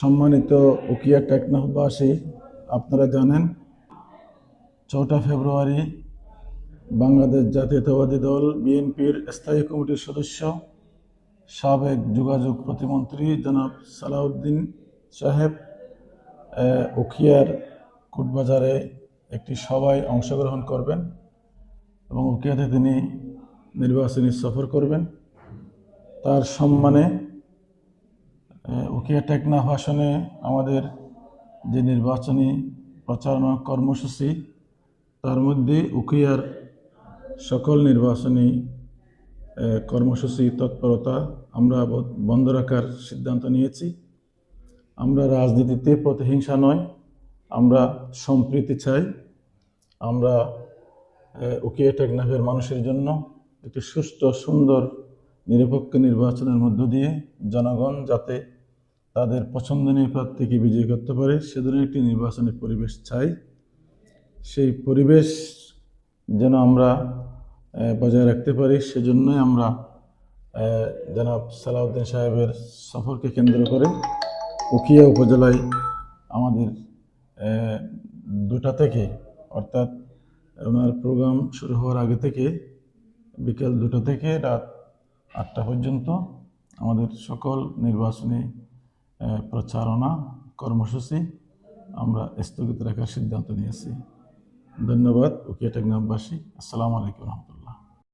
সম্মানিত উকিয়া টেকনাফবাসী আপনারা জানেন চৌঠা ফেব্রুয়ারি বাংলাদেশ জাতীয়তাবাদী দল বিএনপির স্থায়ী কমিটির সদস্য সাবেক যোগাযোগ প্রতিমন্ত্রী জনাব সালাউদ্দিন সাহেব আহ, উখিয়ার কোটবাজারে একটি সভায় অংশগ্রহণ করবেন এবং উকিয়াতে তিনি নির্বাচনী সফর করবেন। তার সম্মানে উকিয়া টেকনাফ আসনে আমাদের যে নির্বাচনী প্রচারণা কর্মসূচি, তার মধ্যে উকিয়ার সকল নির্বাচনী কর্মসূচি তৎপরতা আমরা বন্ধ রাখার সিদ্ধান্ত নিয়েছি। আমরা রাজনীতিতে প্রতিহিংসা নয়, আমরা সম্প্রীতি চাই। আমরা উকিয়া টেকনাফের মানুষের জন্য একটি সুস্থ, সুন্দর নিরপেক্ষ নির্বাচনের মধ্য দিয়ে জনগণ যাতে তাদের পছন্দনীয় প্রার্থীকে বিজয়ী করতে পারে, সে ধরনের একটি নির্বাচনী পরিবেশ চাই। সেই পরিবেশ যেন আমরা বজায় রাখতে পারি, সেজন্যই আমরা জনাব সালাউদ্দিন সাহেবের সফরকে কেন্দ্র করে উকিয়া উপজেলায় আমাদের দুটা থেকে, অর্থাৎ ওনার প্রোগ্রাম শুরু হওয়ার আগে থেকে বিকেল দুটো থেকে রাত আটটা পর্যন্ত আমাদের সকল নির্বাচনী প্রচারণা, কর্মসূচি আমরা স্থগিত রাখার সিদ্ধান্ত নিয়েছি। ধন্যবাদ ওকে টেকনাথবাসী আসসালামু আলাইকুম রহমতুল্লাহ।